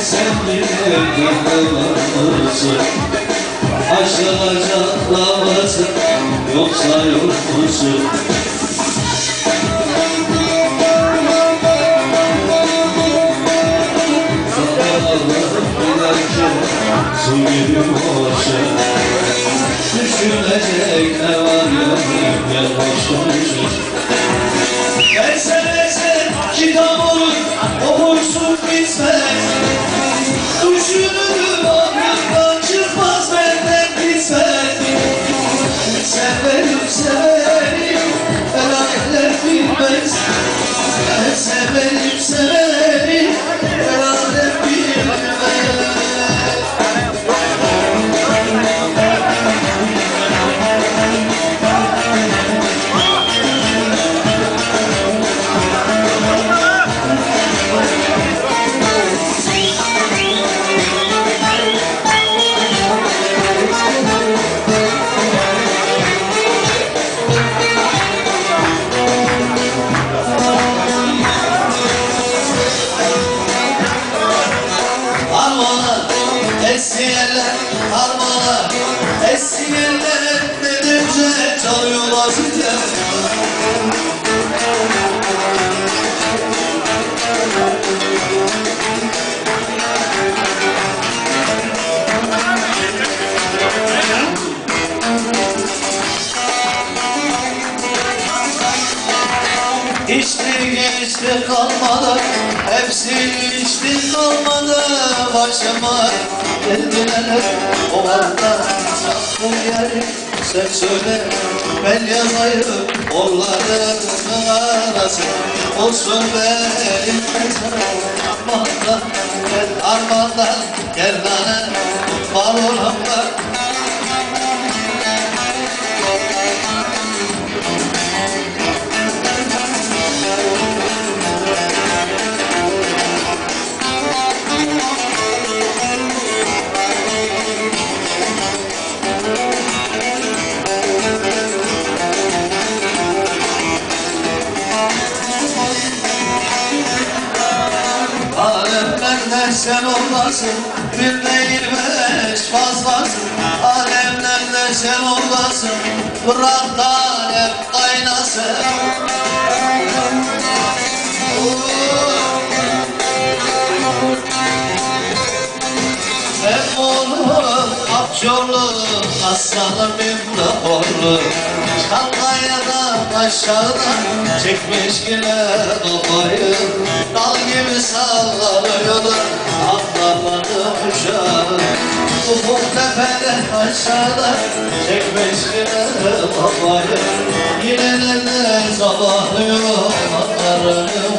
sevdiğimizi Aşılacak davası yoksa yurtmuzu Zavallı giderken su gibi boşa Düşünecek ne var ya gel esiyeler harmana esiyeler dedimce çalıyorlar size İçti geçti kalmadı Hepsi içti kalmadı Başıma geldiler O anda saklı yeri Sen söyle ben yazayım Onların arası Olsun benim Armandan gel armandan Gel nane. Var Alemlerden sen olmasın Bir değil beş fazlasın. Alemlerden sen olmasın Bırak da alem kaynasın. Hep oğlum Akçorlu Aslanım imdahorlu Çankaya'dan aşağıdan Çekmiş yine kafayı Dal gibi sallanıyordu Bu tepeden aşağıda. Çekmeşlerim havayı Yine de sabahlıyor anlarını